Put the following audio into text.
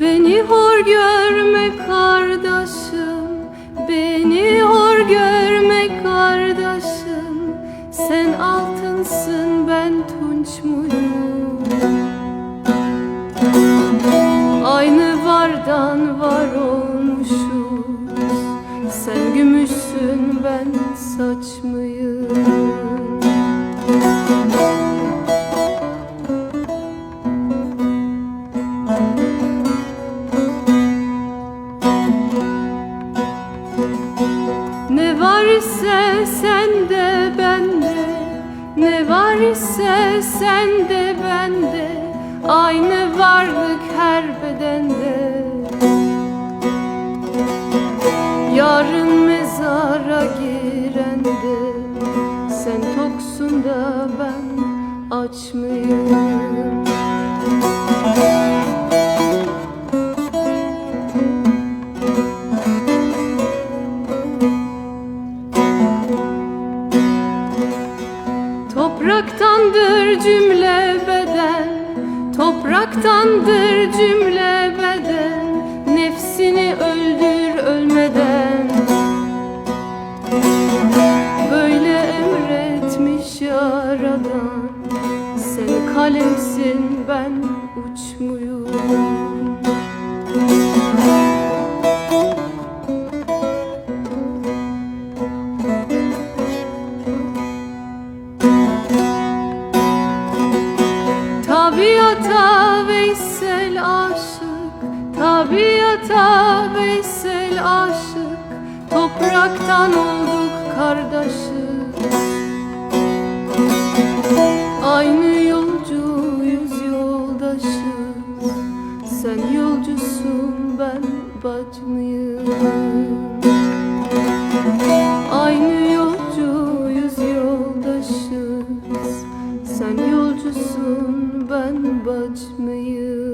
Beni hor görme kardeşim Beni hor görme kardeşim. Sen altınsın ben tunç muyum Aynı vardan var olmuşuz. Sen gümüşsün ben saç mıyım sende bende Ne var ise sende bende Aynı varlık her bedende Yarın mezara girende Sen toksun da ben aç? Topraktandır cümle beden Topraktandır cümle beden Nefsini öldür ölmeden. Böyle emretmiş yaradan Sen kalemsin ben uç Tabiata Veysel aşık Tabiata Veysel aşık Topraktan olduk kardeşiz Aynı yolcuyuz yoldaşız Sen yolcusun ben bacmıyım Aynı yolcuyuz yoldaşız Sen yolcusun ben bacmayım